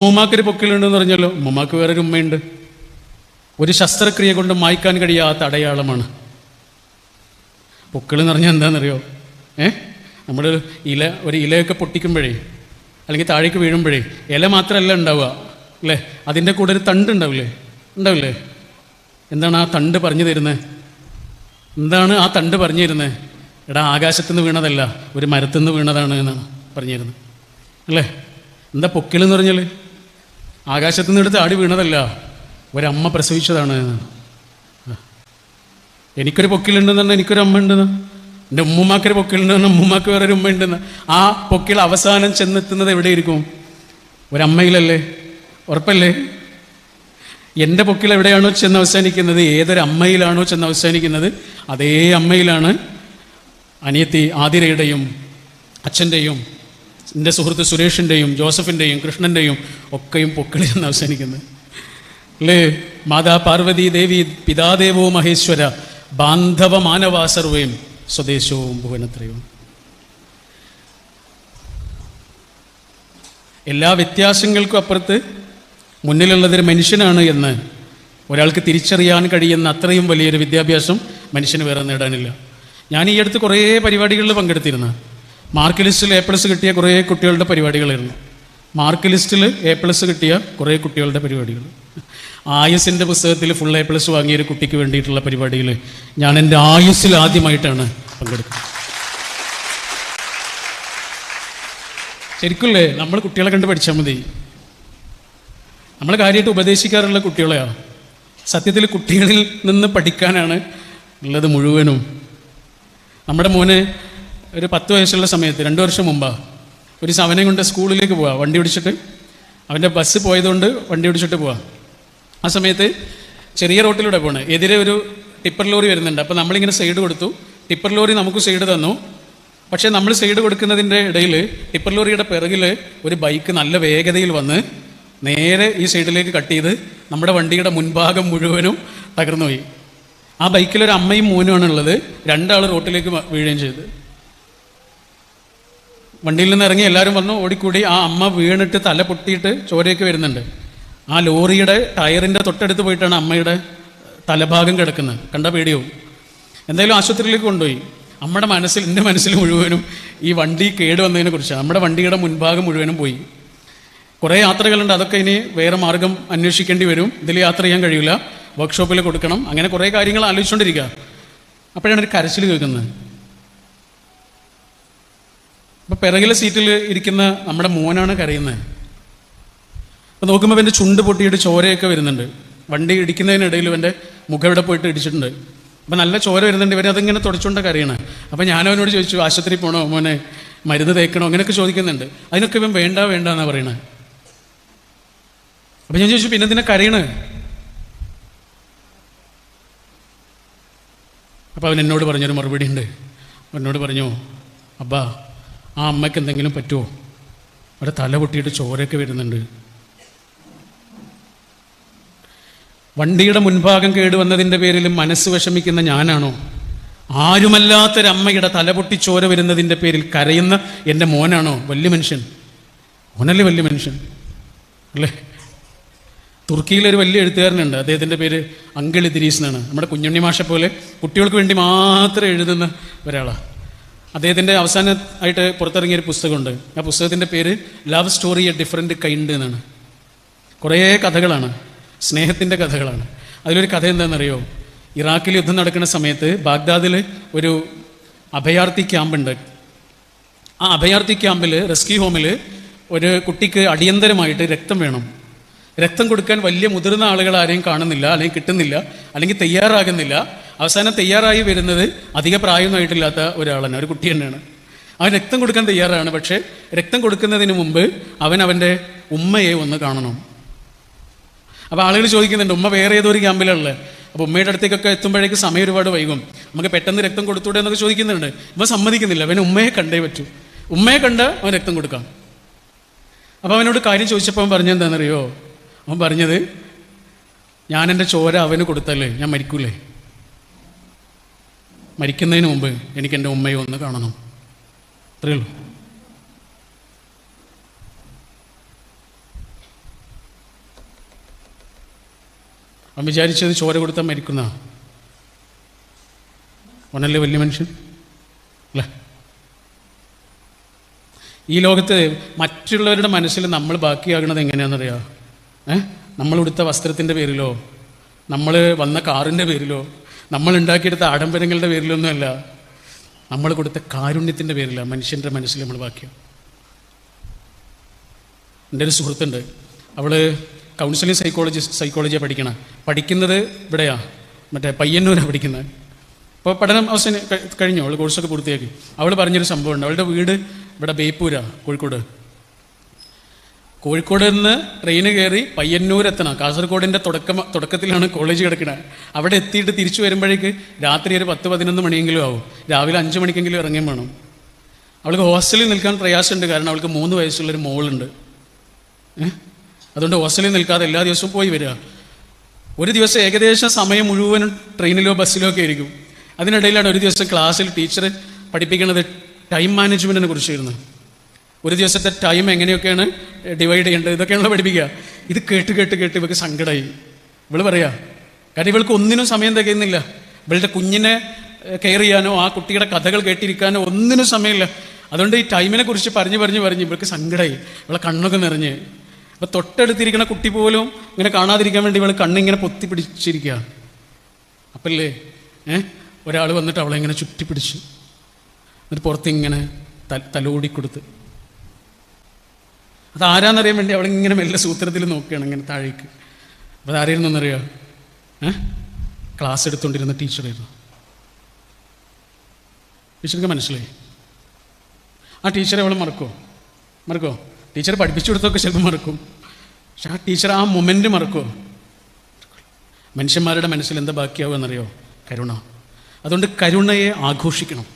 ഉമ്മാക്കൊരു പൊക്കിലുണ്ടെന്ന് പറഞ്ഞല്ലോ. ഉമ്മാക്ക് വേറൊരു ഉമ്മയുണ്ട്. ഒരു ശസ്ത്രക്രിയ കൊണ്ട് മായ്ക്കാൻ കഴിയാത്ത അടയാളമാണ്. പൊക്കിൾ എന്ന് പറഞ്ഞാൽ എന്താണെന്നറിയോ ഏ? നമ്മുടെ ഇല ഒരു ഇലയൊക്കെ പൊട്ടിക്കുമ്പോഴേ അല്ലെങ്കിൽ താഴേക്ക് വീഴുമ്പോഴേ ഇല മാത്രമല്ല ഉണ്ടാവുക അല്ലേ? അതിന്റെ കൂടെ ഒരു തണ്ട് ഉണ്ടാവില്ലേ? ഉണ്ടാവില്ലേ? എന്താണ് ആ തണ്ട് പറഞ്ഞു തരുന്നത് എന്താണ് ആ തണ്ട് പറഞ്ഞു തരുന്നത് എടാ ആകാശത്തുനിന്ന് വീണതല്ല ഒരു മരത്തുനിന്ന് വീണതാണ് എന്നാണ് പറഞ്ഞു തരുന്നത് അല്ലേ? എന്താ പൊക്കിലെന്ന് പറഞ്ഞാൽ ആകാശത്തുനിന്ന് എടുത്ത് ആടി വീണതല്ല. ഒരമ്മ പ്രസവിച്ചതാണ്. എനിക്കൊരു പൊക്കിലുണ്ടെന്ന് പറഞ്ഞാൽ എനിക്കൊരു അമ്മ ഉണ്ടെന്ന്. എന്റെ ഉമ്മുമാക്കൊരു പൊക്കിലുണ്ടെന്ന് പറഞ്ഞാൽ ഉമ്മുമാക്ക് വേറൊരു ഉമ്മ ഉണ്ടെന്ന്. ആ പൊക്കിൽ അവസാനം ചെന്നെത്തുന്നത് എവിടെയിരിക്കും? ഒരമ്മയിലല്ലേ? ഉറപ്പല്ലേ? എന്റെ പൊക്കിൽ എവിടെയാണോ ചെന്ന് അവസാനിക്കുന്നത് ഏതൊരു അമ്മയിലാണോ ചെന്ന് അവസാനിക്കുന്നത് അതേ അമ്മയിലാണ് അനിയത്തി ആതിരയുടെയും അച്ഛന്റെയും എന്റെ സുഹൃത്ത് സുരേഷിന്റെയും ജോസഫിന്റെയും കൃഷ്ണന്റെയും ഒക്കെയും പൊക്കിളിൽ ചെന്ന് അവസാനിക്കുന്നത് അല്ലേ മാതാ പാർവതി ദേവി പിതാദേവോ മഹേശ്വര ബാന്ധവ മാനവാ സർവേം സ്വദേശവും ഭുവനത്രയും എല്ലാ വ്യത്യാസങ്ങൾക്കും അപ്പുറത്ത് മുന്നിലുള്ളതൊരു മനുഷ്യനാണ് എന്ന് ഒരാൾക്ക് തിരിച്ചറിയാൻ കഴിയുന്ന അത്രയും വലിയൊരു വിദ്യാഭ്യാസം മനുഷ്യന് വേറെ നേടാനില്ല. ഞാൻ ഈ അടുത്ത് കുറേ പരിപാടികളിൽ പങ്കെടുത്തിരുന്നു. മാർക്ക് ലിസ്റ്റിൽ എ പ്ലസ് കിട്ടിയ കുറേ കുട്ടികളുടെ പരിപാടികളായിരുന്നു. മാർക്ക് ലിസ്റ്റിൽ എ പ്ലസ് കിട്ടിയ കുറേ കുട്ടികളുടെ പരിപാടികൾ. ആയുസിന്റെ പുസ്തകത്തിൽ ഫുൾ എ പ്ലസ് വാങ്ങിയ ഒരു കുട്ടിക്ക് വേണ്ടിയിട്ടുള്ള പരിപാടിയിൽ ഞാൻ എന്റെ ആയുസ്സിൽ ആദ്യമായിട്ടാണ് പങ്കെടുക്കുന്നത്. ശരിക്കുമല്ലേ? നമ്മൾ കുട്ടികളെ കണ്ട് പഠിച്ചാൽ മതി. നമ്മൾ കാര്യമായിട്ട് ഉപദേശിക്കാറുള്ള കുട്ടികളെയാണ് സത്യത്തിൽ കുട്ടികളിൽ നിന്ന് പഠിക്കാനാണ് ഉള്ളത് മുഴുവനും. നമ്മുടെ മോന് ഒരു പത്ത് വയസ്സുള്ള സമയത്ത് രണ്ട് വർഷം മുമ്പ് ഒരു സവനം കൊണ്ട് സ്കൂളിലേക്ക് പോവാ വണ്ടി ഓടിച്ചിട്ട്. അവന്റെ ബസ് പോയതുകൊണ്ട് വണ്ടി ഓടിച്ചിട്ട് പോവാ. ആ സമയത്ത് ചെറിയ റോട്ടിലൂടെ പോണ്. എതിരെ ഒരു ടിപ്പർ ലോറി വരുന്നുണ്ട്. അപ്പോൾ നമ്മളിങ്ങനെ സൈഡ് കൊടുത്തു. ടിപ്പർ ലോറി നമുക്ക് സൈഡ് തന്നു. പക്ഷേ നമ്മൾ സൈഡ് കൊടുക്കുന്നതിന്റെ ഇടയിൽ ടിപ്പർ ലോറിയുടെ പിറകിൽ ഒരു ബൈക്ക് നല്ല വേഗതയിൽ വന്ന് നേരെ ഈ സൈഡിലേക്ക് കട്ട് ചെയ്ത് നമ്മുടെ വണ്ടിയുടെ മുൻഭാഗം മുഴുവനും തകർന്നുപോയി. ആ ബൈക്കിലൊരു അമ്മയും മോനുമാണുള്ളത് രണ്ടാൾ റോട്ടിലേക്ക് വീഴുകയും ചെയ്തു. വണ്ടിയിൽ നിന്ന് ഇറങ്ങി എല്ലാവരും വന്നു ഓടിക്കൂടി. ആ അമ്മ വീണിട്ട് തല പൊട്ടിയിട്ട് ചോരയൊക്കെ വരുന്നുണ്ട്. ആ ലോറിയുടെ ടയറിന്റെ തൊട്ടടുത്ത് പോയിട്ടാണ് അമ്മയുടെ തലഭാഗം കിടക്കുന്നത്. കണ്ട പേടിയോ? എന്തായാലും ആശുപത്രിയിലേക്ക് കൊണ്ടുപോയി. നമ്മുടെ മനസ്സിൽ എന്റെ മനസ്സിൽ മുഴുവനും ഈ വണ്ടി കേട് വന്നതിനെ നമ്മുടെ വണ്ടിയുടെ മുൻഭാഗം മുഴുവനും പോയി. കുറേ യാത്രകളുണ്ട് അതൊക്കെ ഇനി വേറെ മാർഗം അന്വേഷിക്കേണ്ടി വരും. ഇതിൽ യാത്ര ചെയ്യാൻ കഴിയില്ല. വർക്ക്ഷോപ്പിൽ കൊടുക്കണം. അങ്ങനെ കുറേ കാര്യങ്ങൾ ആലോചിച്ചുകൊണ്ടിരിക്കുക. അപ്പോഴാണ് ഒരു കരച്ചിൽ കേൾക്കുന്നത്. അപ്പോൾ പിറകിലെ സീറ്റിൽ ഇരിക്കുന്ന നമ്മുടെ മോനാണ് കരയുന്നത് അപ്പോൾ നോക്കുമ്പോൾ എന്റെ ചുണ്ട് പൊട്ടിയിട്ട് ചോരയൊക്കെ വരുന്നുണ്ട്. വണ്ടി ഇടിക്കുന്നതിനിടയിൽ എന്റെ മുഖം ഇവിടെ പോയിട്ട് ഇടിച്ചിട്ടുണ്ട്. അപ്പോൾ നല്ല ചോര വരുന്നുണ്ട്. ഇവരെ അതിങ്ങനെ തുടച്ചുകൊണ്ട് കരയണേ. അപ്പോൾ ഞാനവനോട് ചോദിച്ചു ആശുപത്രി പോകണോ മോനെ? മരുന്ന് തേക്കണോ? അങ്ങനെയൊക്കെ ചോദിക്കുന്നുണ്ട്. അതിനൊക്കെ ഇവൻ വേണ്ട വേണ്ട എന്നാണ് പറയണത് അപ്പം ഞാൻ ചോദിച്ചു പിന്നെ എന്തിനാ കരയണേ? അപ്പോൾ അവൻ എന്നോട് പറഞ്ഞൊരു മറുപടി ഉണ്ട്. എന്നോട് പറഞ്ഞു അബ്ബാ ആ അമ്മയ്ക്ക് എന്തെങ്കിലും പറ്റുമോ അവിടെ തല പൊട്ടിയിട്ട് ചോരയൊക്കെ വരുന്നുണ്ട്. വണ്ടിയുടെ മുൻഭാഗം കേടുവന്നതിന്റെ പേരിൽ മനസ്സ് വിഷമിക്കുന്ന ഞാനാണോ? ആരുമല്ലാത്തൊരമ്മയുടെ തല പൊട്ടി ചോര വരുന്നതിന്റെ പേരിൽ കരയുന്ന എന്റെ മോനാണോ? വലിയ മനുഷ്യൻ. മോനല്ലേ വലിയ മനുഷ്യൻ? അല്ലേ? തുർക്കിയിലൊരു വലിയ എഴുത്തുകാരനുണ്ട്. അദ്ദേഹത്തിന്റെ പേര് അങ്കിൾ ഇദ്രീസ് എന്നാണ്. നമ്മുടെ കുഞ്ഞുണ്ണി മാഷെ പോലെ കുട്ടികൾക്ക് വേണ്ടി മാത്രം എഴുതുന്ന ഒരാളാണ് അദ്ദേഹത്തിന്റെ അവസാനമായിട്ട് പുറത്തിറങ്ങിയൊരു പുസ്തകമുണ്ട്. ആ പുസ്തകത്തിന്റെ പേര് love story a different kind എന്നാണ്. കുറേ കഥകളാണ്. സ്നേഹത്തിന്റെ കഥകളാണ്. അതിലൊരു കഥ എന്താണെന്നറിയോ? ഇറാഖിൽ യുദ്ധം നടക്കുന്ന സമയത്ത് ബാഗ്ദാദിൽ ഒരു അഭയാർത്ഥി ക്യാമ്പുണ്ട് ആ അഭയാർത്ഥി ക്യാമ്പിൽ റെസ്ക്യൂ ഹോമിൽ ഒരു കുട്ടിക്ക് അടിയന്തരമായിട്ട് രക്തം വേണം. രക്തം കൊടുക്കാൻ വലിയ മുതിർന്ന ആളുകൾ ആരെയും കാണുന്നില്ല അല്ലെങ്കിൽ കിട്ടുന്നില്ല അല്ലെങ്കിൽ തയ്യാറാകുന്നില്ല. അവസാനം തയ്യാറായി വരുന്നത് അധിക പ്രായമൊന്നുമായിട്ടില്ലാത്ത ഒരാളാണ്. ഒരു കുട്ടി തന്നെയാണ്. അവൻ രക്തം കൊടുക്കാൻ തയ്യാറാണ് പക്ഷേ രക്തം കൊടുക്കുന്നതിന് മുമ്പ് അവൻ അവന്റെ ഉമ്മയെ ഒന്ന് കാണണം. അപ്പോൾ ആളുകൾ ചോദിക്കുന്നുണ്ട് ഉമ്മ വേറെ ഏതോ ഒരു ക്യാമ്പിലുള്ളത് അപ്പോൾ ഉമ്മയുടെ അടുത്തേക്കൊക്കെ എത്തുമ്പോഴേക്ക് സമയം ഒരുപാട് വൈകും. നമുക്ക് പെട്ടെന്ന് രക്തം കൊടുത്തൂടെ? എന്നൊക്കെ ചോദിക്കുന്നുണ്ട്. ഇവ സമ്മതിക്കുന്നില്ല. അവൻ ഉമ്മയെ കണ്ടേ പറ്റൂ. ഉമ്മയെ കണ്ട് അവൻ രക്തം കൊടുക്കാം. അപ്പോൾ അവനോട് കാര്യം ചോദിച്ചപ്പോൾ അവൻ പറഞ്ഞെന്താണെന്നറിയോ അവൻ പറഞ്ഞത് ഞാൻ എന്റെ ചോര അവന് കൊടുത്തല്ലേ? ഞാൻ മരിക്കൂലേ? മരിക്കുന്നതിന് മുമ്പ് എനിക്ക് എന്റെ ഉമ്മയെ ഒന്ന് കാണണം. അത്രേ ഉള്ളൂ. അവൻ വിചാരിച്ചത് ചോര കൊടുത്താൽ മരിക്കുന്ന. അവനല്ലേ വലിയ മനുഷ്യൻ? അല്ലേ? ഈ ലോകത്ത് മറ്റുള്ളവരുടെ മനസ്സിൽ നമ്മൾ ബാക്കിയാകുന്നത് എങ്ങനെയാണെന്നറിയാം? ഏ? നമ്മൾ ഉടുത്ത വസ്ത്രത്തിന്റെ പേരിലോ നമ്മൾ വന്ന കാറിന്റെ പേരിലോ നമ്മൾ ഉണ്ടാക്കിയെടുത്ത ആഡംബരങ്ങളുടെ പേരിലൊന്നുമല്ല നമ്മൾ കൊടുത്ത കാരുണ്യത്തിന്റെ പേരിലാണ് മനുഷ്യന്റെ മനസ്സിൽ നമ്മൾ ബാക്കിയാണ് എന്റെ ഒരു സുഹൃത്തുണ്ട്. അവൾ കൗൺസിലിംഗ് സൈക്കോളജി സൈക്കോളജിയാണ് പഠിക്കണം. പഠിക്കുന്നത് ഇവിടെയാ. മറ്റേ പയ്യന്നൂരാണ് പഠിക്കുന്നത്. അപ്പോൾ പഠനം അവസാനം കഴിഞ്ഞു. അവൾ കോഴ്സൊക്കെ പൂർത്തിയാക്കി. അവൾ പറഞ്ഞൊരു സംഭവമുണ്ട്. അവളുടെ വീട് ഇവിടെ ബേപ്പൂരാണ് കോഴിക്കോട്. കോഴിക്കോട് നിന്ന് ട്രെയിന് കയറി പയ്യന്നൂർ എത്തണം കാസർഗോഡിന്റെ തുടക്കം തുടക്കത്തിലാണ് കോളേജ് കിടക്കുന്നത് അവിടെ എത്തിയിട്ട് തിരിച്ചു വരുമ്പോഴേക്ക് രാത്രി ഒരു പത്ത് പതിനൊന്ന് മണിയെങ്കിലും ആവും. രാവിലെ അഞ്ച് മണിക്കെങ്കിലും ഇറങ്ങുകയും വേണം. അവൾക്ക് ഹോസ്റ്റലിൽ നിൽക്കാൻ പ്രയാസമുണ്ട്. കാരണം അവൾക്ക് മൂന്ന് വയസ്സുള്ളൊരു മോളുണ്ട്? അതുകൊണ്ട് ഹോസ്റ്റലിൽ നിൽക്കാതെ എല്ലാ ദിവസവും പോയി വരിക. ഒരു ദിവസം ഏകദേശം സമയം മുഴുവനും ട്രെയിനിലോ ബസ്സിലോ ഒക്കെ ആയിരിക്കും. അതിനിടയിലാണ് ഒരു ദിവസം ക്ലാസ്സിൽ ടീച്ചർ പഠിപ്പിക്കുന്നത് ടൈം മാനേജ്മെന്റിനെ കുറിച്ചായിരുന്നു. ഒരു ദിവസത്തെ ടൈം എങ്ങനെയൊക്കെയാണ് ഡിവൈഡ് ചെയ്യേണ്ടത്? ഇതൊക്കെയാണല്ലോ പഠിപ്പിക്കുക. ഇത് കേട്ട് കേട്ട് കേട്ട് ഇവൾക്ക് സങ്കടമായി ഇവൾ പറയാ കാര്യം ഇവൾക്ക് ഒന്നിനും സമയം തികയുന്നില്ല. ഇവളുടെ കുഞ്ഞിനെ കെയർ ചെയ്യാനോ ആ കുട്ടിയുടെ കഥകൾ കേട്ടിരിക്കാനോ ഒന്നിനും സമയമില്ല. അതുകൊണ്ട് ഈ ടൈമിനെ കുറിച്ച് പറഞ്ഞു പറഞ്ഞു പറഞ്ഞ് ഇവൾക്ക് സങ്കടമായി ഇവളെ കണ്ണൊക്കെ നിറഞ്ഞ്. അപ്പൊ തൊട്ടടുത്തിരിക്കുന്ന കുട്ടി പോലും ഇങ്ങനെ കാണാതിരിക്കാൻ വേണ്ടി ഇവൾ കണ്ണിങ്ങനെ പൊത്തി പിടിച്ചിരിക്കുക അപ്പല്ലേ? ഏ? ഒരാൾ വന്നിട്ട് അവളെ ഇങ്ങനെ ചുറ്റി എന്നിട്ട് പുറത്തിങ്ങനെ തലോടിക്കൊടുത്ത് തലോടി കൊടുത്ത് അത് ആരാന്നറിയാൻ വേണ്ടി അവൾ ഇങ്ങനെ മെല്ലെ സൂത്രത്തിൽ നോക്കുകയാണ് ഇങ്ങനെ താഴേക്ക്. അപ്പോൾ അതാരായിരുന്നു എന്നറിയാം? ക്ലാസ് എടുത്തുകൊണ്ടിരുന്ന ടീച്ചറായിരുന്നു ടീച്ചർക്ക് മനസ്സിലായി? ആ ടീച്ചറെ അവൾ മറക്കുമോ മറക്കുമോ ടീച്ചർ പഠിപ്പിച്ചു കൊടുത്തൊക്കെ ചിലപ്പോൾ മറക്കും. പക്ഷെ ആ ടീച്ചർ ആ മൊമെന്റ് മറക്കുമോ മനുഷ്യന്മാരുടെ മനസ്സിൽ എന്താ ബാക്കിയാവുക എന്നറിയോ? കരുണ. അതുകൊണ്ട് കരുണയെ ആഘോഷിക്കണം.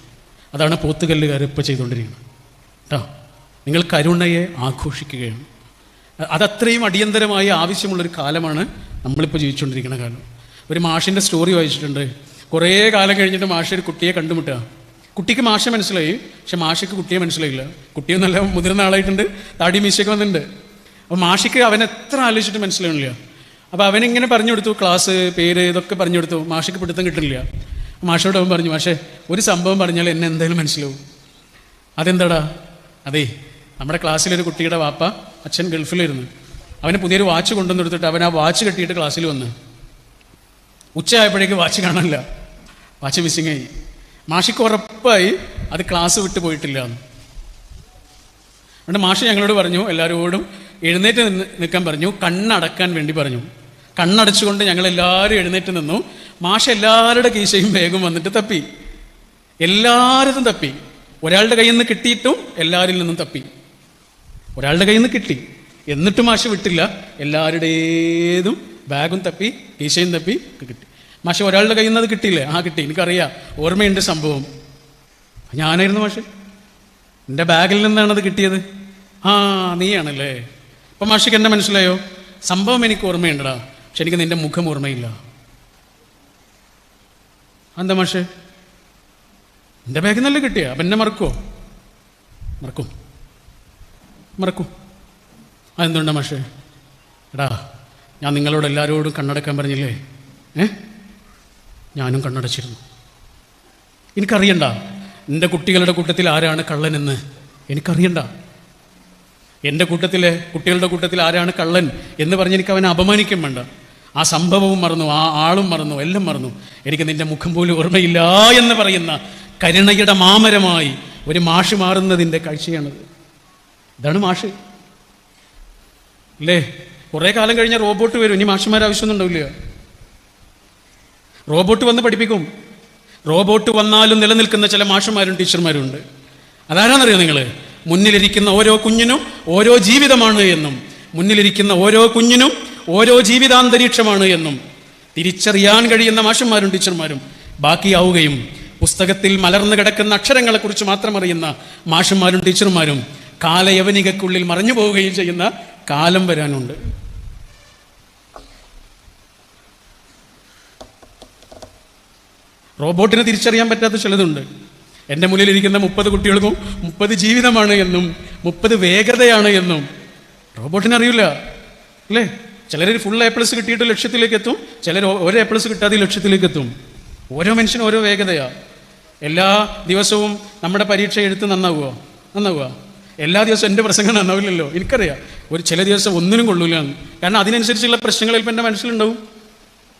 അതാണ് പോത്തുകല്ലുകാർ ഇപ്പോൾ ചെയ്തുകൊണ്ടിരിക്കുന്നത് കേട്ടോ? നിങ്ങൾ കരുണയെ ആഘോഷിക്കുകയാണ് അതത്രയും അടിയന്തരമായി ആവശ്യമുള്ളൊരു കാലമാണ് നമ്മളിപ്പോൾ ജീവിച്ചുകൊണ്ടിരിക്കുന്ന കാലം. ഒരു മാഷിന്റെ സ്റ്റോറി വായിച്ചിട്ടുണ്ട്. കുറേ കാലം കഴിഞ്ഞിട്ട് മാഷ് ഒരു കുട്ടിയെ കണ്ടുമുട്ടുക. കുട്ടിക്ക് മാഷ മനസ്സിലായി പക്ഷെ മാഷിക്ക് കുട്ടിയെ മനസ്സിലായില്ല. കുട്ടിയെ നല്ല മുതിർന്ന ആളായിട്ടുണ്ട്. താടി മീശയൊക്കെ വന്നിട്ടുണ്ട്. അപ്പോൾ മാഷിക്ക് അവൻ എത്ര ആലോചിച്ചിട്ട് മനസ്സിലാവണില്ല. അപ്പോൾ അവനിങ്ങനെ പറഞ്ഞു കൊടുത്തു ക്ലാസ് പേര് ഇതൊക്കെ പറഞ്ഞു കൊടുത്തു. മാഷിക്ക് പിടുത്തം കിട്ടുന്നില്ല. മാഷോട് അവൻ പറഞ്ഞു മാഷേ ഒരു സംഭവം പറഞ്ഞാൽ എന്നെ എന്തായാലും മനസ്സിലാവും. അതെന്താടാ? അതെ നമ്മുടെ ക്ലാസ്സിലൊരു കുട്ടിയുടെ വാപ്പ അച്ഛൻ ഗൾഫിലിരുന്നു. അവന് പുതിയൊരു വാച്ച് കൊണ്ടുവന്ന് കൊടുത്തിട്ട് അവൻ ആ വാച്ച് കെട്ടിയിട്ട് ക്ലാസ്സിൽ വന്ന്. ഉച്ചയായപ്പോഴേക്ക് വാച്ച് കാണാനില്ല. വാച്ച് മിസ്സിങ് ആയി മാഷിക്ക് ഉറപ്പായി അത് ക്ലാസ് വിട്ട് പോയിട്ടില്ല എന്ന്. അതുകൊണ്ട് മാഷ് ഞങ്ങളോട് പറഞ്ഞു എല്ലാവരോടും എഴുന്നേറ്റ് നിന്ന് നിൽക്കാൻ പറഞ്ഞു കണ്ണടക്കാൻ വേണ്ടി പറഞ്ഞു. കണ്ണടച്ചുകൊണ്ട് ഞങ്ങൾ എല്ലാവരും എഴുന്നേറ്റ് നിന്നു. മാഷ് എല്ലാവരുടെ കീശയും വേഗം വന്നിട്ട് തപ്പി. എല്ലാവരും തപ്പി. ഒരാളുടെ കയ്യിൽ നിന്ന് കിട്ടിയിട്ടും എല്ലാവരിൽ നിന്നും തപ്പി. ഒരാളുടെ കയ്യിൽ നിന്ന് കിട്ടി. എന്നിട്ടും മാഷ് വിട്ടില്ല. എല്ലാവരുടേതും ബാഗും തപ്പി കീശയും തപ്പി കിട്ടി. മാഷ് ഒരാളുടെ കയ്യിൽ നിന്ന് അത് കിട്ടിയില്ലേ? ആ കിട്ടി. എനിക്കറിയാം. ഓർമ്മയുണ്ട് സംഭവം. ഞാനായിരുന്നു മാഷ്. എന്റെ ബാഗിൽ നിന്നാണ് അത് കിട്ടിയത്. ആ നീയാണല്ലേ? അപ്പം മാഷിക്ക് എന്നെ മനസ്സിലായോ? സംഭവം എനിക്ക് ഓർമ്മയുണ്ടടാ. പക്ഷെ എനിക്ക് നിന്റെ മുഖം ഓർമ്മയില്ല. എന്താ മാഷേ? എന്റെ ബാഗിൽ നിന്നല്ലേ കിട്ടിയ? അപ്പം എന്നെ മറക്കുമോ മറക്കും. മറക്കും. അതെന്തുണ്ടാ മാഷേ? എടാ ഞാൻ നിങ്ങളോട് എല്ലാവരോടും കണ്ണടക്കാൻ പറഞ്ഞില്ലേ? ഏ? ഞാനും കണ്ണടച്ചിരുന്നു. എനിക്കറിയണ്ട എന്റെ കുട്ടികളുടെ കൂട്ടത്തിൽ ആരാണ് കള്ളനെന്ന്. എനിക്കറിയണ്ട. എന്റെ കൂട്ടത്തിലെ കുട്ടികളുടെ കൂട്ടത്തിൽ ആരാണ് കള്ളൻ എന്ന് പറഞ്ഞ് എനിക്ക് അവനെ അപമാനിക്കും വേണ്ട. ആ സംഭവവും മറന്നു ആ ആളും മറന്നു എല്ലാം മറന്നു. എനിക്ക് നിന്റെ മുഖം പോലും ഓർമ്മയില്ല എന്ന് പറയുന്ന കരുണയുടെ മാമരമായി ഒരു മാഷി മാറുന്നതിന്റെ കാഴ്ചയാണത്. ഇതാണ് മാഷ്. അല്ലേ കുറേ കാലം കഴിഞ്ഞാൽ റോബോട്ട് വരും. ഇനി മാഷന്മാരാവശ്യമൊന്നുണ്ടാവില്ല റോബോട്ട് വന്ന് പഠിപ്പിക്കും. റോബോട്ട് വന്നാലും നിലനിൽക്കുന്ന ചില മാഷന്മാരും ടീച്ചർമാരും ഉണ്ട്. അതാരാന്നറിയോ നിങ്ങൾ മുന്നിലിരിക്കുന്ന ഓരോ കുഞ്ഞിനും ഓരോ ജീവിതമാണ് എന്നും. മുന്നിലിരിക്കുന്ന ഓരോ കുഞ്ഞിനും ഓരോ ജീവിതാന്തരീക്ഷമാണ് എന്നും. തിരിച്ചറിയാൻ കഴിയുന്ന മാഷന്മാരും ടീച്ചർമാരും ബാക്കിയാവുകയും പുസ്തകത്തിൽ മലർന്നു കിടക്കുന്ന അക്ഷരങ്ങളെക്കുറിച്ച് മാത്രം അറിയുന്ന മാഷന്മാരും ടീച്ചർമാരും കാലയവനികക്കുള്ളിൽ മറഞ്ഞു പോവുകയും ചെയ്യുന്ന കാലം വരാനുണ്ട്. റോബോട്ടിനെ തിരിച്ചറിയാൻ പറ്റാത്ത ചിലതുണ്ട്. എന്റെ മുന്നിലിരിക്കുന്ന മുപ്പത് കുട്ടികൾക്കും മുപ്പത് ജീവിതമാണ് എന്നും മുപ്പത് വേഗതയാണ് എന്നും. റോബോട്ടിനെ അറിയില്ല അല്ലേ? ചിലർ ഫുൾ എ പ്ലസ് കിട്ടിയിട്ട് ലക്ഷ്യത്തിലേക്ക് എത്തും ചിലർ ഒരു എ പ്ലസ് കിട്ടാതെ ലക്ഷ്യത്തിലേക്ക് എത്തും. ഓരോ മനുഷ്യനും ഓരോ വേഗതയാണ് എല്ലാ ദിവസവും നമ്മുടെ പരീക്ഷ എഴുത്ത് നന്നാവുക നന്നാവുക എല്ലാ ദിവസവും എന്റെ പ്രസംഗം നന്നാവില്ലല്ലോ. എനിക്കറിയാം. ഒരു ചില ദിവസം ഒന്നിനും കൊള്ളൂല. കാരണം അതിനനുസരിച്ചുള്ള പ്രശ്നങ്ങൾ ചിലപ്പോൾ എന്റെ മനസ്സിലുണ്ടാവും.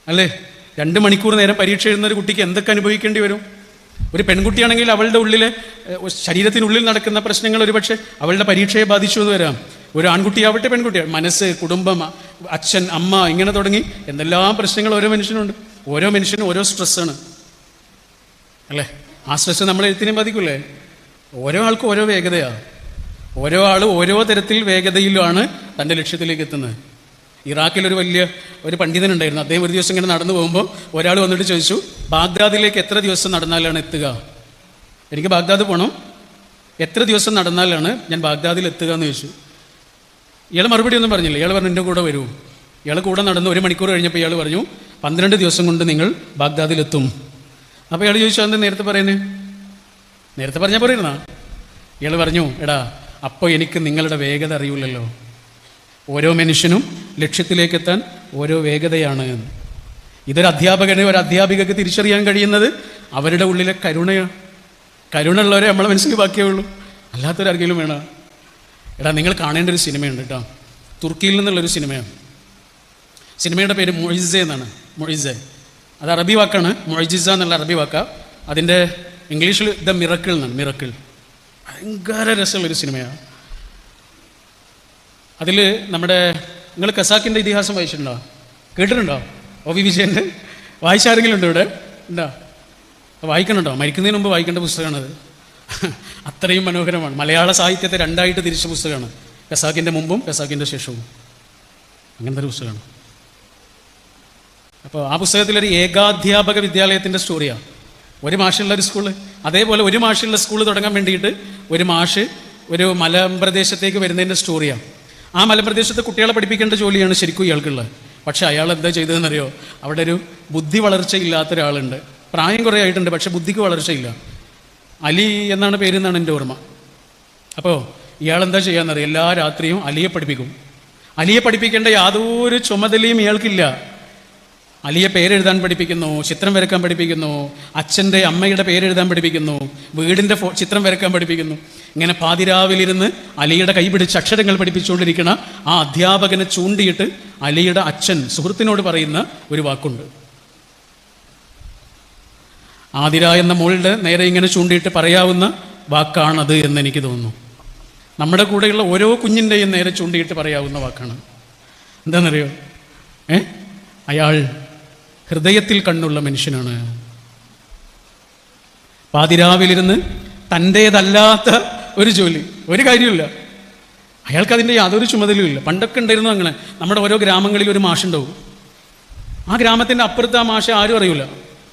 അല്ലേ? രണ്ട് മണിക്കൂർ നേരം പരീക്ഷ എഴുതുന്ന ഒരു കുട്ടിക്ക് എന്തൊക്കെ അനുഭവിക്കേണ്ടി വരും? ഒരു പെൺകുട്ടിയാണെങ്കിൽ അവളുടെ ഉള്ളിലെ ശരീരത്തിനുള്ളിൽ നടക്കുന്ന പ്രശ്നങ്ങൾ ഒരുപക്ഷെ അവളുടെ പരീക്ഷയെ ബാധിച്ചു എന്ന് വരാം. ഒരു ആൺകുട്ടിയാവട്ടെ പെൺകുട്ടിയാണ് മനസ്സ് കുടുംബം അച്ഛൻ അമ്മ ഇങ്ങനെ തുടങ്ങി എന്തെല്ലാം പ്രശ്നങ്ങൾ ഓരോ മനുഷ്യനുണ്ട്. ഓരോ മനുഷ്യനും ഓരോ സ്ട്രെസ്സാണ് അല്ലേ? ആ സ്ട്രെസ് നമ്മളെ എഴുത്തിനെ ബാധിക്കൂലേ ഓരോ ആൾക്കും ഓരോ വേഗതയാണ് ഓരോ ആൾ ഓരോ തരത്തിൽ വേഗതയിലാണ് തന്റെ ലക്ഷ്യത്തിലേക്ക് എത്തുന്നത്. ഇറാഖിൽ ഒരു വലിയ ഒരു പണ്ഡിതനുണ്ടായിരുന്നു. അദ്ദേഹം ഒരു ദിവസം ഇങ്ങനെ നടന്നു പോകുമ്പോൾ ഒരാൾ വന്നിട്ട് ചോദിച്ചു ബാഗ്ദാദിലേക്ക് എത്ര ദിവസം നടന്നാലാണ് എത്തുക? എനിക്ക് ബാഗ്ദാദ് പോകണം എത്ര ദിവസം നടന്നാലാണ് ഞാൻ ബാഗ്ദാദിൽ എത്തുക? എന്ന് ചോദിച്ചു. ഇയാൾ മറുപടി ഒന്നും പറഞ്ഞില്ല. ഇയാൾ പറഞ്ഞു എന്റെ കൂടെ വരൂ. ഇയാൾ കൂടെ നടന്ന് ഒരു മണിക്കൂർ കഴിഞ്ഞപ്പോൾ ഇയാൾ പറഞ്ഞു പന്ത്രണ്ട് ദിവസം കൊണ്ട് നിങ്ങൾ ബാഗ്ദാദിലെത്തും അപ്പോൾ ഇയാൾ ചോദിച്ചു എന്താ നേരത്തെ പറയുന്നത് നേരത്തെ പറഞ്ഞാൽ പറയുന്ന ഇയാൾ പറഞ്ഞു എടാ അപ്പോൾ എനിക്ക് നിങ്ങളുടെ വേഗത അറിയില്ലല്ലോ. ഓരോ മനുഷ്യനും ലക്ഷ്യത്തിലേക്ക് എത്താൻ ഓരോ വേഗതയാണ് എന്ന്. ഇതൊരു അധ്യാപകന് ഒരു അധ്യാപികക്ക് തിരിച്ചറിയാൻ കഴിയുന്നത് അവരുടെ ഉള്ളിലെ കരുണയാണ് കരുണ ഉള്ളവരെ നമ്മളെ മനസ്സിൽ ബാക്കിയേ ഉള്ളൂ അല്ലാത്തൊരാർക്കെങ്കിലും വേണം? എടാ നിങ്ങൾ കാണേണ്ട ഒരു സിനിമയുണ്ട് കേട്ടോ. തുർക്കിയിൽ നിന്നുള്ളൊരു സിനിമയാണ്. സിനിമയുടെ പേര് മൊഴിസെ എന്നാണ്. മൊഴിസെ അത് അറബി വാക്കാണ്. മൊഴിജിസ എന്നുള്ള അറബി വാക്കാണ് അതിന്റെ ഇംഗ്ലീഷിൽ ദ മിറക്കിൾ എന്നാണ്. മിറക്കിൾ. ഭയങ്കര രസമുള്ളൊരു സിനിമയാണ്. അതിൽ നമ്മുടെ നിങ്ങൾ കസാക്കിന്റെ ഇതിഹാസം വായിച്ചിട്ടുണ്ടോ? കേട്ടിട്ടുണ്ടോ? ഒ വി വിജയന്റെ വായിച്ചാരെങ്കിലും ഉണ്ടോ ഇവിടെ? ഉണ്ടോ? വായിക്കണുണ്ടോ? മരിക്കുന്നതിന് മുമ്പ് വായിക്കേണ്ട പുസ്തകമാണത്. അത്രയും മനോഹരമാണ്. മലയാള സാഹിത്യത്തെ രണ്ടായിട്ട് തിരിച്ച പുസ്തകമാണ്. കസാക്കിന്റെ മുമ്പും കസാക്കിന്റെ ശേഷവും. അങ്ങനത്തെ ഒരു പുസ്തകമാണ്. അപ്പോൾ ആ പുസ്തകത്തിലൊരു ഏകാധ്യാപക വിദ്യാലയത്തിന്റെ സ്റ്റോറിയാണ് ഒരു മാഷുള്ള ഒരു സ്കൂൾ അതേപോലെ ഒരു മാഷുള്ള സ്കൂൾ തുടങ്ങാൻ വേണ്ടിയിട്ട് ഒരു മാഷ് ഒരു മലമ്പ്രദേശത്തേക്ക് വരുന്നതിന്റെ സ്റ്റോറിയാണ് ആ മലമ്പ്രദേശത്ത് കുട്ടികളെ പഠിപ്പിക്കേണ്ട ജോലിയാണ് ശരിക്കും ഇയാൾക്കുള്ളത്. പക്ഷേ അയാൾ എന്താ ചെയ്തതെന്നറിയോ? അവിടെ ഒരു ബുദ്ധി വളർച്ചയില്ലാത്ത ഒരാളുണ്ട്. പ്രായം കുറേ ആയിട്ടുണ്ട് പക്ഷെ ബുദ്ധിക്ക് വളർച്ചയില്ല. അലി എന്നാണ് പേരെന്നാണ് എന്റെ ഓർമ്മ. അപ്പോൾ ഇയാൾ എന്താ ചെയ്യാന്നറിയോ? എല്ലാ രാത്രിയും അലിയെ പഠിപ്പിക്കും. അലിയെ പഠിപ്പിക്കേണ്ട യാതൊരു ചുമതലയും ഇയാൾക്കില്ല. അലിയെ പേരെഴുതാൻ പഠിപ്പിക്കുന്നു ചിത്രം വരക്കാൻ പഠിപ്പിക്കുന്നു അച്ഛന്റെ അമ്മയുടെ പേരെഴുതാൻ പഠിപ്പിക്കുന്നു വീടിന്റെ ഫോ ചിത്രം വരക്കാൻ പഠിപ്പിക്കുന്നു. ഇങ്ങനെ പാതിരാവിലിരുന്ന് അലിയുടെ കൈ പിടിച്ച് അക്ഷരങ്ങൾ പഠിപ്പിച്ചുകൊണ്ടിരിക്കുന്ന ആ അധ്യാപകനെ ചൂണ്ടിയിട്ട് അലിയുടെ അച്ഛൻ സുഹൃത്തിനോട് പറയുന്ന ഒരു വാക്കുണ്ട്. ആതിര എന്ന മോളുടെ നേരെ ഇങ്ങനെ ചൂണ്ടിയിട്ട് പറയാവുന്ന വാക്കാണത് എന്ന് എനിക്ക് തോന്നുന്നു. നമ്മുടെ കൂടെയുള്ള ഓരോ കുഞ്ഞിന്റെയും നേരെ ചൂണ്ടിയിട്ട് പറയാവുന്ന വാക്കാണ്. എന്താണെന്നറിയോ? ഏ? അയാൾ ഹൃദയത്തിൽ കണ്ണുള്ള മനുഷ്യനാണ്. പാതിരാവിലിരുന്ന് തന്റേതല്ലാത്ത ഒരു ജോലി ഒരു കാര്യമില്ല അയാൾക്ക് അതിന്റെ യാതൊരു ചുമതലയും ഇല്ല. പണ്ടൊക്കെ ഉണ്ടായിരുന്നു അങ്ങനെ. നമ്മുടെ ഓരോ ഗ്രാമങ്ങളിൽ ഒരു മാഷുണ്ടാവും. ആ ഗ്രാമത്തിന്റെ അപ്പുറത്ത് ആ മാഷ ആരും അറിയില്ല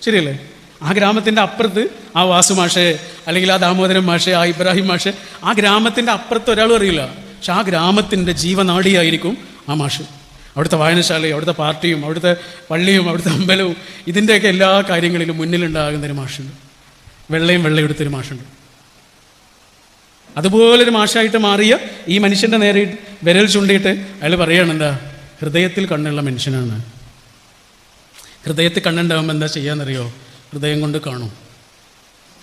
ശരിയല്ലേ? ആ ഗ്രാമത്തിന്റെ അപ്പുറത്ത് ആ വാസു മാഷെ അല്ലെങ്കിൽ ആ ദാമോദരൻ മാഷെ ആ ഇബ്രാഹിം മാഷെ ആ ഗ്രാമത്തിന്റെ അപ്പുറത്ത് ഒരാളും അറിയില്ല. പക്ഷെ ആ ഗ്രാമത്തിന്റെ ജീവനാടിയായിരിക്കും ആ മാഷ്. അവിടുത്തെ വായനശാലയും അവിടുത്തെ പാർട്ടിയും അവിടുത്തെ പള്ളിയും അവിടുത്തെ അമ്പലവും ഇതിന്റെയൊക്കെ എല്ലാ കാര്യങ്ങളിലും മുന്നിലുണ്ടാകുന്ന ഒരു മാഷുണ്ട്. വെള്ളയും വെള്ളയെടുത്തൊരു മാഷുണ്ട്. അതുപോലൊരു മാഷായിട്ട് മാറിയ ഈ മനുഷ്യന്റെ നേരെ വിരൽ ചൂണ്ടിയിട്ട് അയാൾ പറയുകയാണ് എന്താ ഹൃദയത്തിൽ കണ്ണുള്ള മനുഷ്യനാണ്. ഹൃദയത്തിൽ കണ്ണുണ്ടാകുമ്പോൾ എന്താ ചെയ്യാന്നറിയോ? ഹൃദയം കൊണ്ട് കാണും.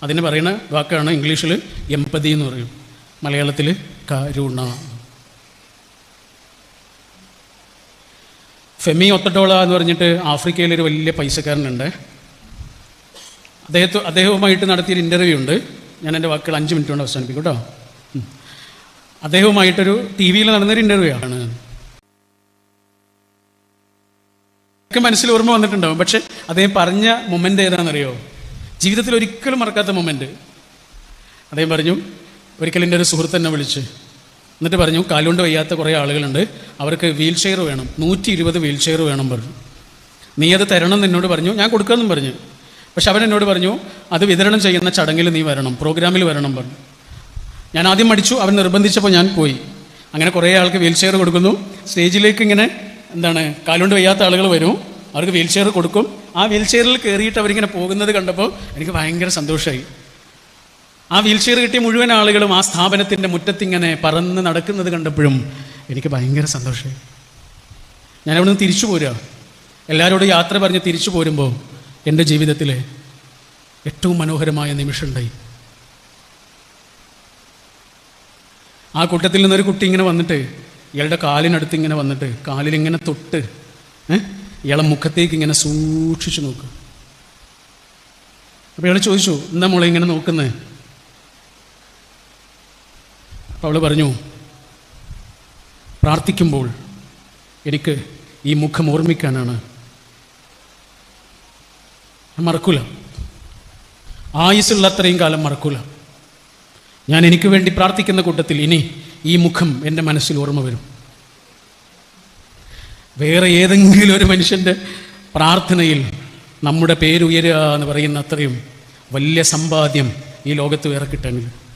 അതിന് പറയുന്ന വാക്കാണ് ഇംഗ്ലീഷിൽ എമ്പതി എന്ന് പറയും. മലയാളത്തിൽ കരുണ. ഫെമി ഒത്തട്ടോള എന്ന് പറഞ്ഞിട്ട് ആഫ്രിക്കയിലൊരു വലിയ പൈസക്കാരനുണ്ട്. അദ്ദേഹത്തെ അദ്ദേഹവുമായിട്ട് നടത്തിയൊരു ഇന്റർവ്യൂ ഉണ്ട്. ഞാൻ എന്റെ വാക്കുകൾ അഞ്ച് മിനിറ്റ് കൊണ്ട് അവസാനിപ്പിക്കും കേട്ടോ. അദ്ദേഹവുമായിട്ടൊരു ടി വിയിൽ നടന്നൊരു ഇന്റർവ്യൂ ആണ്. മനസ്സിൽ ഓർമ്മ വന്നിട്ടുണ്ടാവും. പക്ഷെ അദ്ദേഹം പറഞ്ഞ മൊമെന്റ് ഏതാണെന്നറിയോ? ജീവിതത്തിൽ ഒരിക്കലും മറക്കാത്ത മൊമെന്റ് അദ്ദേഹം പറഞ്ഞു ഒരിക്കൽ എന്റെ ഒരു സുഹൃത്ത് എന്നെ വിളിച്ച് എന്നിട്ട് പറഞ്ഞു കാലുകൊണ്ട് വയ്യാത്ത കുറേ ആളുകളുണ്ട്. അവർക്ക് വീൽ ചെയർ വേണം. നൂറ്റി ഇരുപത് വീൽ ചെയർ വേണം പറഞ്ഞു. നീ അത് തരണം എന്ന് എന്നോട് പറഞ്ഞു. ഞാൻ കൊടുക്കാമെന്നും പറഞ്ഞു. പക്ഷെ അവൻ എന്നോട് പറഞ്ഞു അത് വിതരണം ചെയ്യുന്ന ചടങ്ങിൽ നീ വരണം. പ്രോഗ്രാമിൽ വരണം പറഞ്ഞു. ഞാൻ ആദ്യം മടിച്ചു. അവൻ നിർബന്ധിച്ചപ്പോൾ ഞാൻ പോയി. അങ്ങനെ കുറേ ആൾക്ക് വീൽ ചെയർ കൊടുക്കുന്നു. സ്റ്റേജിലേക്ക് ഇങ്ങനെ എന്താണ് കാലുകൊണ്ട് വയ്യാത്ത ആളുകൾ വരും. അവർക്ക് വീൽ ചെയർ കൊടുക്കും. ആ വീൽ ചെയറിൽ കയറിയിട്ട് അവരിങ്ങനെ പോകുന്നത് കണ്ടപ്പോൾ എനിക്ക് ഭയങ്കര സന്തോഷമായി. ആ വീൽചെയർ കിട്ടിയ മുഴുവൻ ആളുകളും ആ സ്ഥാപനത്തിന്റെ മുറ്റത്തിങ്ങനെ പറന്ന് നടക്കുന്നത് കണ്ടപ്പോഴും എനിക്ക് ഭയങ്കര സന്തോഷമായി. ഞാൻ അവിടെ നിന്ന് തിരിച്ചു പോരുക. എല്ലാവരോടും യാത്ര പറഞ്ഞ് തിരിച്ചു പോരുമ്പോൾ എന്റെ ജീവിതത്തിലെ ഏറ്റവും മനോഹരമായ നിമിഷമുണ്ടായി. ആ കൂട്ടത്തിൽ നിന്നൊരു കുട്ടി ഇങ്ങനെ വന്നിട്ട് ഇയാളുടെ കാലിനടുത്ത് ഇങ്ങനെ വന്നിട്ട് കാലിലിങ്ങനെ തൊട്ട് ഇയാളെ മുഖത്തേക്ക് ഇങ്ങനെ സൂക്ഷിച്ചു നോക്കുക അപ്പോൾ ഇയാൾ ചോദിച്ചു എന്താ മോളെ ഇങ്ങനെ നോക്കുന്നത് അപ്പോൾ അവൾ പറഞ്ഞു പ്രാർത്ഥിക്കുമ്പോൾ എനിക്ക് ഈ മുഖം ഓർമ്മിക്കാനാണ്. മറക്കൂല. ആയുസ്സുള്ള അത്രയും കാലം മറക്കൂല. ഞാൻ എനിക്ക് വേണ്ടി പ്രാർത്ഥിക്കുന്ന കൂട്ടത്തിൽ ഇനി ഈ മുഖം എന്റെ മനസ്സിൽ ഓർമ്മ വരും. വേറെ ഏതെങ്കിലും ഒരു മനുഷ്യന്റെ പ്രാർത്ഥനയിൽ നമ്മുടെ പേരുയരുക എന്ന് പറയുന്ന അത്രയും വലിയ സമ്പാദ്യം ഈ ലോകത്ത് വേറെ കിട്ടാനില്ല.